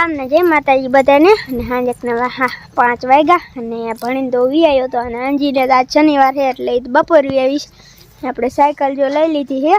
રામ ને જય માતાજી બધાને. અને નવા હા પાંચ વાગ્યા. અને ભણીને તો વી આવ્યો હતો અને અંજીને આજ શનિવાર છે એટલે બપોર વી આવીશ. આપણે સાયકલ જો લઈ લીધી છે.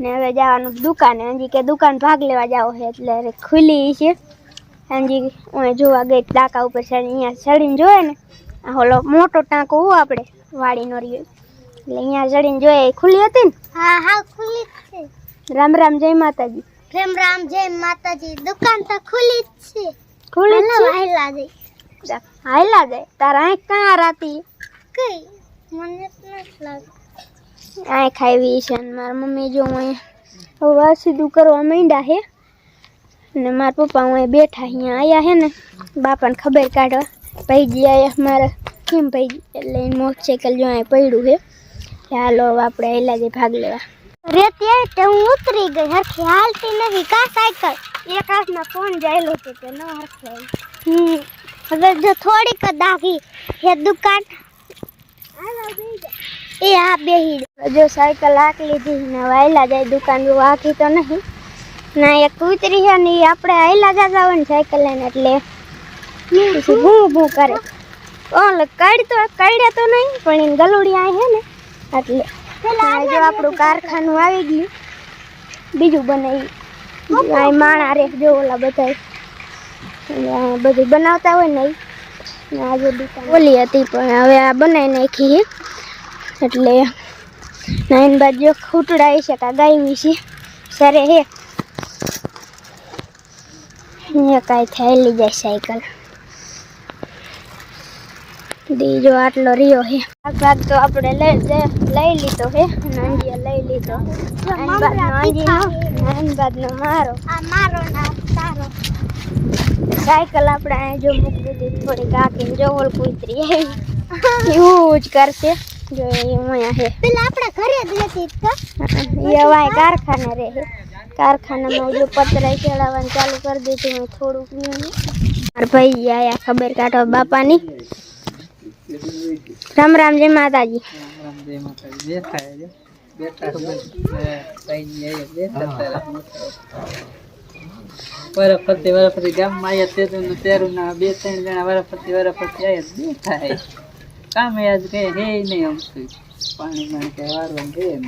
ને હવે જવાનું દુકાને. અંજી કે દુકાન ભાગ લેવા જાવ છે એટલે ખુલી ખુલ્લી છે. અંજી હું જોવા ગઈ ટાંકા ઉપર ચડી અહીંયા ચડીને જોઈએ ને આ ઓલો મોટો ટાંકો હું આપણે વાડીનો રહ્યો. એટલે અહીંયા ચડીને જોઈએ ખુલ્લી હતી ને? હા હા ખુલ્લી રામ રામ જય માતાજી. પ્રેમ રામ જય માતાજી. દુકાન તો ખુલી જ છે. ખુલી જ હાલો છે? હાલા દે. હાયલા દે. તારા આંખ ક્યાં રાતી? કઈ? મને તો નથી લાગતું. આંખ ખાવી છે ને મારા મમ્મી જો હું હવે સીધું કરવા માંડ્યા હે. ને મારા પપ્પા હું બેઠા અહીંયા આવ્યા હે ને બાપાને ખબર કાઢવા. ભાઈજી આયા મારા કેમ ભાઈ એટલે મોટરસાઇકલ જો અહીં પડ્યું હે. ચાલો હવે આપણે હેલા જઈ ભાગ લેવા. રેતી તે હું ઉતરી ગઈ. હરખી હાલતી નથી. કા સાયકલ? એક હાથમાં ફોન જાયેલો હતો તે ન હરખે હવે જો થોડીક દાગી એ દુકાન. એ આ બેહી જો સાયકલ આક લીધી ને વાયલા જાય દુકાન. હાકી તો નહીં. ના, એક કૂતરી છે ને એ આપણે આયલા જતા હોય ને સાયકલ લઈને એટલે ભૂ ભૂ કરે. ઓલ કાઢ તો કાઢ્યા તો નહીં, પણ એની ગલુડી આ છે ને એટલે જો આપણું કારખાનું આવી ગયું. બીજું બનાવી. માણા રે જો ઓલા બધા બધું બનાવતા હોય ને આજે ઓલી હતી પણ હવે આ બનાવી નાખી છે. એટલે નાઈન બાદ જો ખૂટડા છે કા ગાય વિશે સરે હે. કાંઈ થયેલી જાય સાયકલ. દી જો આટલો રહ્યો હે. આ ભાગ તો આપણે લઈ લઈ- લઈ લીધો હે. નાંજીએ લઈ લીધો. નાઈન બાદ નો આંજીનો નાઈન બાદ નો મારો. આ મારો ના તારો. સાયકલ આપણે અહીંયા જો મૂકી દીધી થોડી કાકીને જો ઓલ કૂતરી આવી એવું જ કરશે. જો એ અહીંયા હે. પેલા આપણે ઘરે જ લેતી તો. એ હવે કારખાને રહે છે કારખાનામાં જો પતરાઈ ચડાવવાનું ચાલુ કરી દીધું મેં થોડુંક. પીવાનું મારા ભાઈ આયા ખબર કાઢો બાપાની. રામ રામ જય માતાજી. વરફતી વરફતી ગામમાં આવ્યા તેરું ને તેરું ના બે ત્રણ જણા વરફતી વરફતી આવ્યા બેઠા હે કામે આજ કઈ હે નહીં આમ. પાણી માં કઈ વારવાનું હે એમ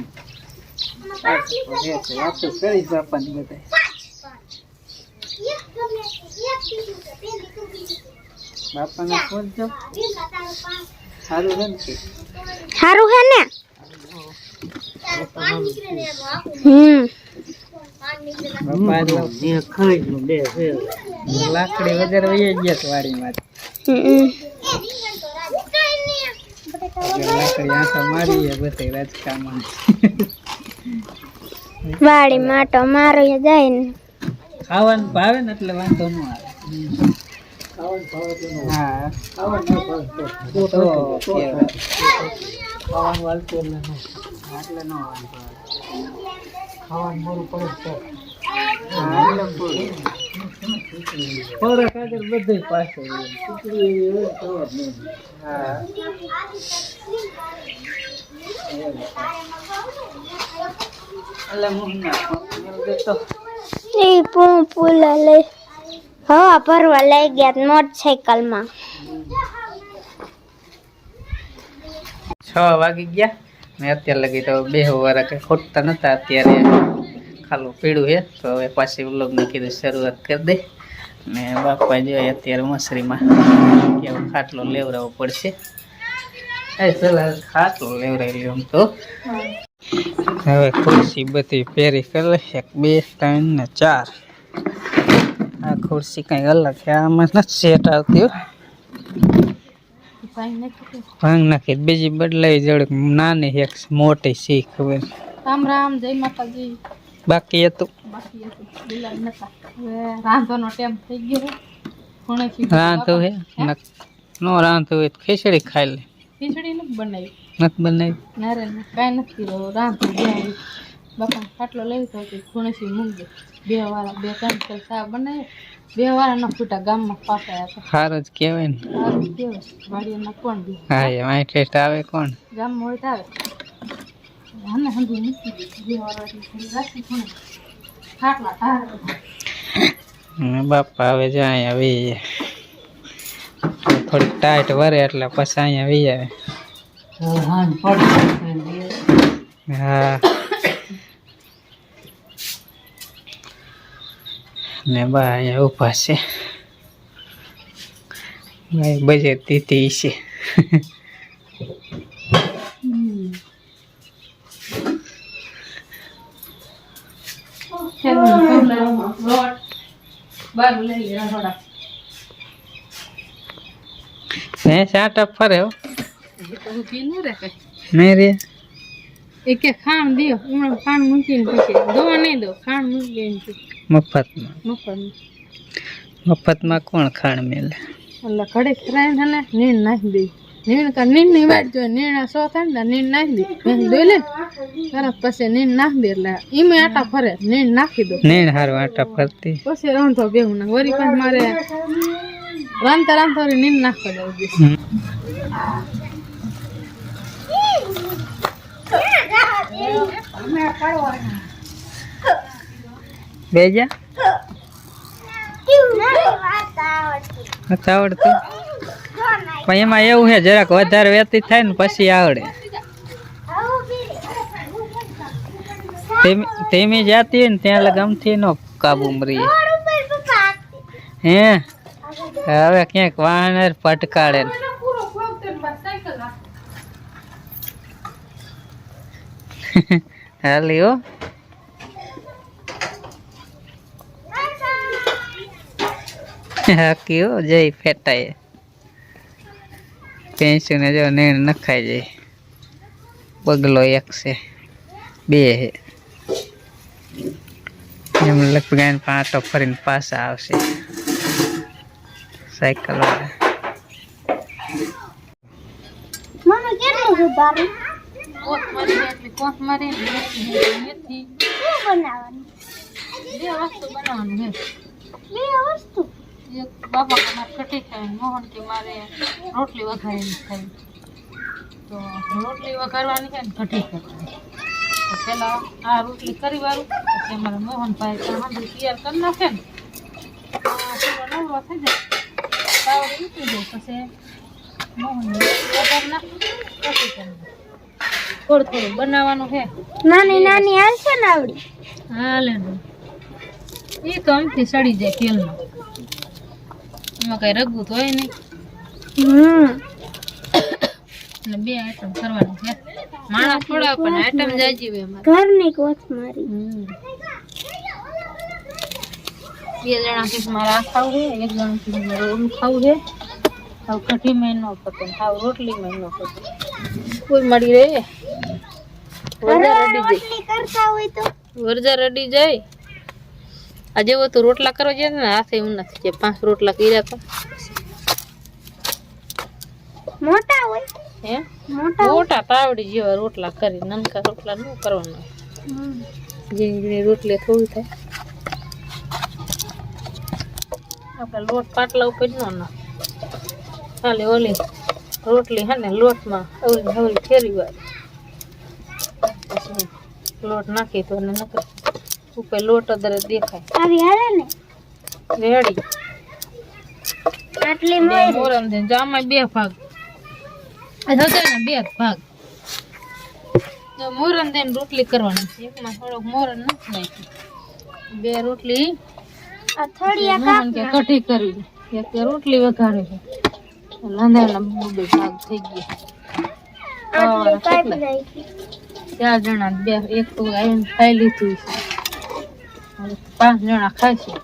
તો તો વાતો કરી બાપાની બધા બાપાને પૂછજો સારું હે ને સારું હે ને? હમ. લાકડી વગર વહી ગયા વાડીમાં. લાકડી આંખા મારી બધે રાજકામાં વાડી માટો મારો જાય ને. ખાવાનું ભાવે ને એટલે વાંધો ન આવે. હા તો કેવાય. એટલે ન આવે. ખોરાક આગળ બધું પાછળ હા એટલે હું ના તો એ પૂ પુલા લઈ હવા ભરવા લઈ ગયા મોટરસાયકલમાં છ વાગી ગયા. મેં અત્યારે લગી તો બે વાર કઈ ખોટતા નતા. અત્યારે ખાલું પીડું છે. તો હવે પાછી વ્લોગની કીધું શરૂઆત કરી દે. ને બાપા જોઈએ અત્યારે મસરીમાં કેવો ખાટલો લેવડાવવો પડશે. એ પેલા ખાટલો લેવડાવી લ્યો તો. હવે ખુરશી બધી પહેરી કરી એક બે ત્રણ ને ચાર. આ ખુરશી કંઈક અલગ છે આમાં નથી સેટ આવતી ભાંગ નાખી બીજી બદલાવી જોડે નાની એક મોટી સી ખબર રામ રામ જય માતાજી. બાકી હતું. રાંધવાનો ટાઈમ થઈ ગયો છે. હે? નો રાંધો હોય તો ખીચડી ખાઈ લે. ખીચડી નથી બનાવી. નથી બનાવી? ના રે કાંઈ નથી રાંધું. બાપા ખાટલો લેવી તો ખૂણેથી મૂકી બે વાળા બે ત્રણ ચાર બનાવે બનાવી. બે વાળા ના ફૂટા ગામમાં પાછા હતા. સારું જ કહેવાય ને. સારું વાડીયાના કોણ દે હા એ ટેસ્ટ આવે કોણ? ગામમાં હોય તો આવે. આને હંધું મૂકી દે બે વાળા રાખી ખૂણે ખાટલા ધારે બાપા હવે જાય અહીંયા વી થોડીક ટાઈટ વરે એટલે પછી અહીંયા વી આવે હાન હા. ને બા, અહીંયા ઊભા છે. ભાઈ બજેટ દીધી છે. હે ફરે નહીં રે. એ ખાણ દિયો. હમણાં ખાણ મૂકીને દવા નહીં દો ખાણ મૂકીને મફતમાં. મફતમાં. મફતમાં કોણ ખાણ મેલે? એટલે ઘડે ખરાય છે ને નીણ નાખી દઈ નીણ કા નીણની વાટ જોઈએ નીણ સો થાય ને નીણ નાખી દે. દોઈ લે તરત પછી નીણ નાખી દે એટલે ઈમે આટા ફરે નીણ નાખી દો. નીણ હારું આટા ફરતી. પછી રાંધો બેહું ના વરી પણ મારે રાંધતા રાંધતા નીણ નાખવા જવું જોઈએ બેજા? નથી આવડતું. પણ એમાં એવું છે, જરાક વધારે વ્યતીત થાય ને પછી આવડે. ધીમી જાતી હોય ને ત્યાં લગ ગમથી નો કાબુ મરી હે? હવે ક્યાંક વાહન પટકાડે ને. હાલી હો. હાકી જઈ જય ફેટાય પેન્સિલ ને જો ને નખાઈ જાય. પગલો એક છે બે છે. એમ લગભગ એને પાટો ફરીને પાછા આવશે. સાયકલ વાળા. બે વસ્તુ? બાપા કે મારે કટી ખાય મોહન કે મારે રોટલી વઘારેલી ખાવી તો રોટલી વઘારવાની છે ને કરવાની. તો પેલા આ રોટલી કરી વાળું પછી અમારા મોહનભાઈ ત્યાં હાંડી તૈયાર કરી નાખે ને. પૂરો નવરો થઈ જાય. મૂકી દે પછી મોહન વઘાર નાખી થોડું થોડું બનાવવાનું છે. નાની નાની હાલશે ને આવડી? હાલે એ તો આમથી સડી જાય તેલમાં. એમાં કઈ રગવું તો હોય નહીં. અને બે આઈટમ કરવાની છે. માણસ થોડા પણ આઈટમ જાજી હોય અમારે. ઘરની કોથ મારી. બે જણા થી મારે આ ખાવું છે એક જણા થી મારે ઓલું ખાવું છે. હાવ કઢી માં ન પતે હાવ રોટલી મહિનો ન પતે કોઈ મળી રહે? વરજા રડી જાય. વરજા રડી જાય? આજે वो तो રોટલા કરવા જાય ને હાથે એવું નથી જે પાંચ રોટલા કર્યા હતા મોટા હોય. હે? મોટા મોટા પાવડી જેવા રોટલા કરી નાનકા રોટલા ન કરવાના. ઝીણી ઝીણી રોટલી થોડી થાય. આપણે લોટ પાટલા ઉપર ન ના ખાલી ઓલી રોટલી હે ને લોટમાં અવળી હવળી ફેરવી વાર પછી લોટ નાખી તો એને નકર ઉપર લોટ અદરે દેખાય. આવી હાલે ને? રેડી. આટલી બે મોરમ દે જામાં બે ભાગ. આ થશે ને બે ભાગ. તો મોરન દઈને રોટલી કરવાની છે. એકમાં થોડોક મોરન નથી નાખ્યું. બે રોટલી. કઢી કરવી એક કે રોટલી વઘારે છે. લાંદાના બે ભાગ થઈ ગયા? ચાર જણા બે એક તો આવીને ખાઈ લીધું છે. પાંચ જણા ખાઈશું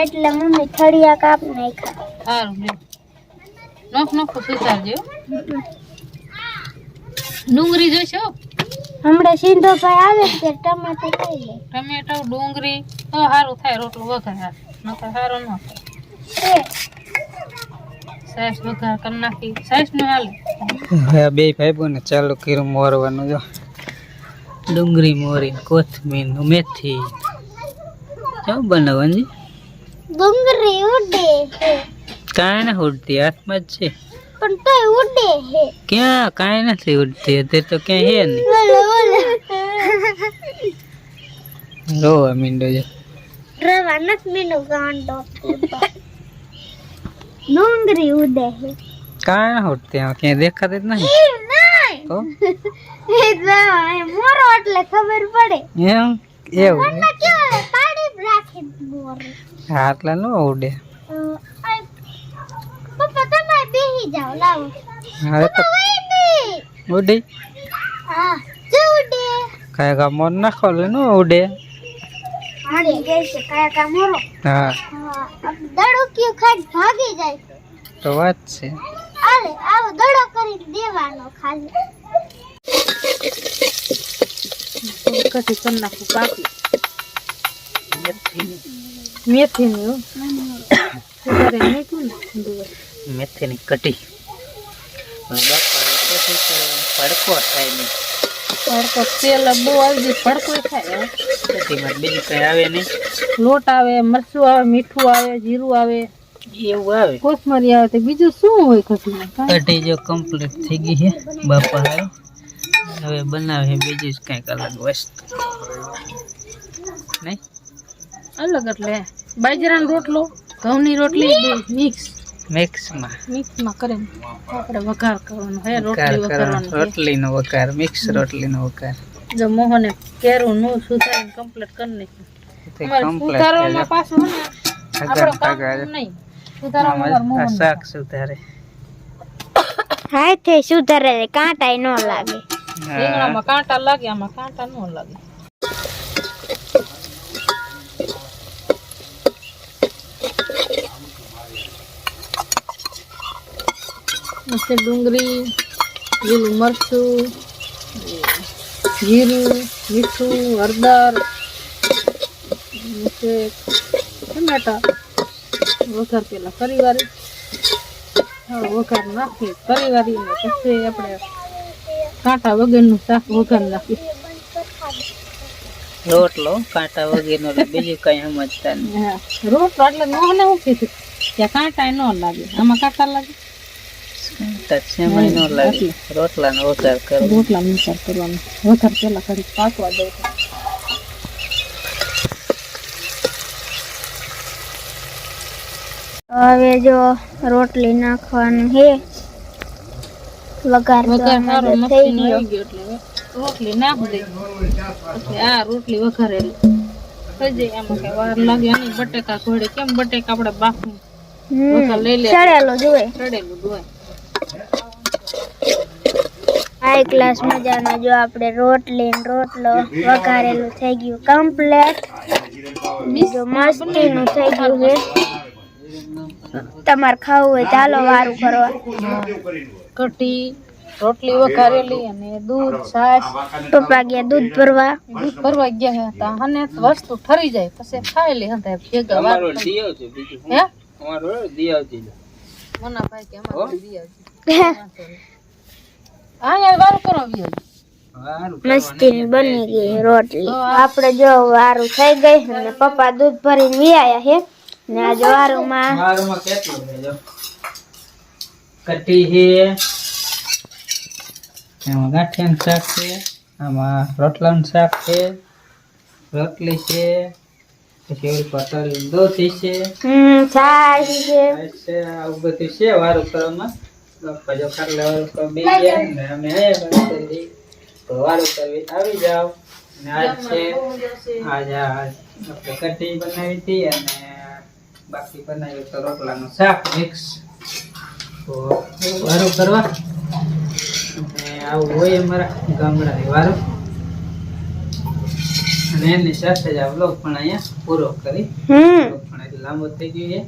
એટલે મમ્મી થળિયા કાપ નાખ્યા. સારું લે નોખ નોખ સુતારજો ડુંગળી જોઈશો હમણાં સિંધો ભાઈ આવે છે લે. ટમેટો ડુંગળી. તો સારું થાય રોટલું વઘાર નકર સારું ન થાય. સાસ વઘાર કરી નાખી. સાસનું હાલે. હવે બે ભાઈ બોને ચાલુ કર્યું મોરવાનું જો. ડુંગળી મોરી કોથમીર મેથી. કેવું બનાવવાની ડુંગળી ઉડે હે. કાંઈ ના ઉડતી હાથમાં જ છે. પણ તો ઉડે હે. ક્યાં? કાંઈ નથી ઉડતી અત્યારે તો ક્યાંય હે નહીં રોવા મીંડો છે. રવા નથી મીંડો ગાંડો ડુંગળી ઉડે છે કાંઈ ના ઉડતી ક્યાંય દેખાતી જ નહીં તો? એ રવા એ મોરો એટલે ખબર પડે. એમ? એવું પાડી રાખે મોરો. હા એટલે ન ઉડે. પપ્પા તમે બેહી જાઓ લાવો. હવે તો નહીં હા જો ઉડે. કાંઈ કા મોર નાખો એટલે ન ઉડે. ભાગી જાય છે કા મોરો. હા. હા ખાઈ ભાગી જાય. તો વાત છે. આલે આવો દડો કરી દેવાનો ખાલી. કઢી કરી નાખું કાપી મેથીની. મેથીની કરવાનો ભડકો થાય નહીં. પડકો તેલ બહુ આવી જાય થાય. બીજું કંઈ આવે નહીં. લોટ આવે મરચું આવે મીઠું આવે જીરું આવે. એવું આવે? કોથમરી આવે તો બીજું શું હોય કઢીમાં કઢી જો કમ્પ્લીટ થઈ ગઈ છે. બાપા હવે હવે બનાવે બીજી જ કંઈક અલગ વસ્તુ. નહીં? અલગ એટલે. બાજરાનો રોટલો ઘઉંની રોટલી મિક્સ! મિક્સમાં. મિક્સમાં કરીને આપણે વઘાર કરવાનો હે વઘાર રોટલી કરવાનો વઘારવાની રોટલીનો વઘાર મિક્સ રોટલીનો વઘાર. જો મોહને કેરું નું સુધારીને કમ્પ્લીટ કરી નાખ્યું. અમારે સુધારવામાં પાછું આપણો કામ નહીં. શાક સુધારે. સુધારે કાંટાય ન લાગે. રીંગણામાં કાંટા લાગે આમાં કાંટા ન લાગે. પછી ડુંગળી લીલું મરચું જીરું મીઠું હળદર ટમેટા. વઘાર પેલા કરી વારી હા વઘાર નાખી કરી વારીને પછી આપણે કાંટા વગરનું શાક વઘાર નાખી રોટલો કાંટા વગેરેનો બીજું કઈ સમજતા નહીં. રોટલો એટલે મોહને શું કીધું ત્યાં કાંટા ન લાગે. આમાં કાંટા લાગે? કાંટા નો ન લાગે. રોટલાનો વઘાર કરો રોટલા મિક્સર કરવાનું. વઘાર પેલા કરી પાકવા દઉં હવે જો રોટલી નાખવાનું છે વઘાર અમારે થઈ ગયો. એટલે રોટલી નાખ દે આ રોટલી વઘારેલી. થઈ જાય એમાં કઈ વાર લાગે. નહીં બટેકા ઘોડે કેમ બટેકા આપણે બાફું હમ વઘાર લઈ લે. સડેલો જોવે ચડેલું ધોય હાઈ ક્લાસ મજાનો જો આપણે રોટલી રોટલો વઘારેલું થઈ ગયું કમ્પ્લેટ બીજો મસ્તીનું થઈ ગયું છે. તમારે ખાવું હોય ચાલો વારું કરવા કઢી રોટલી વઘારેલી અને દૂધ છાશ. પપ્પા ગયા દૂધ ભરવા. દૂધ ભરવા ગયા હતા અને વસ્તુ ઠરી જાય પછી ખાઈ લે હતા ભેગા વાર હે? મનાભાઈ કે અમારે દી આવજે હા યાર વારું કરો આવી મસ્તી બની ગઈ રોટલી. આપણે જો વારું થઈ ગઈ અને પપ્પા દૂધ ભરીને વિયાયા છે ને આજ વારુંમાં મારુંમાં કેટલું છે જો? કઢી છે. એમાં ગાંઠિયાનું શાક છે આમાં રોટલાનું શાક છે રોટલી છે પછી ઓલી પટલ છે. હમ છાશ છે. આ આવું બધું છે વારું કરવામાં. બાપા જો વારું કરવા બે ગયા ને અમે તો વારું કરવી આવી જાવ ને આજ છે. આજ આ આપણે કટી બનાવી હતી અને બાકી બનાવ્યું તો રોટલાનો શાક મિક્સ. તો વારું કરવા. અને આવું હોય અમારા ગામડાની વારું. અને એની સાથે જ આ વ્લોગ પણ અહીંયા પૂરો કરી. પણ એટલે લાંબો થઈ ગયો છે.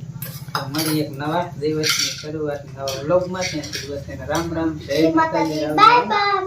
તો મળી એક નવા દિવસની શરૂઆત નવા વ્લોગમાં ત્યાં સુધી રામ રામ જય માતાજી રામ રામ.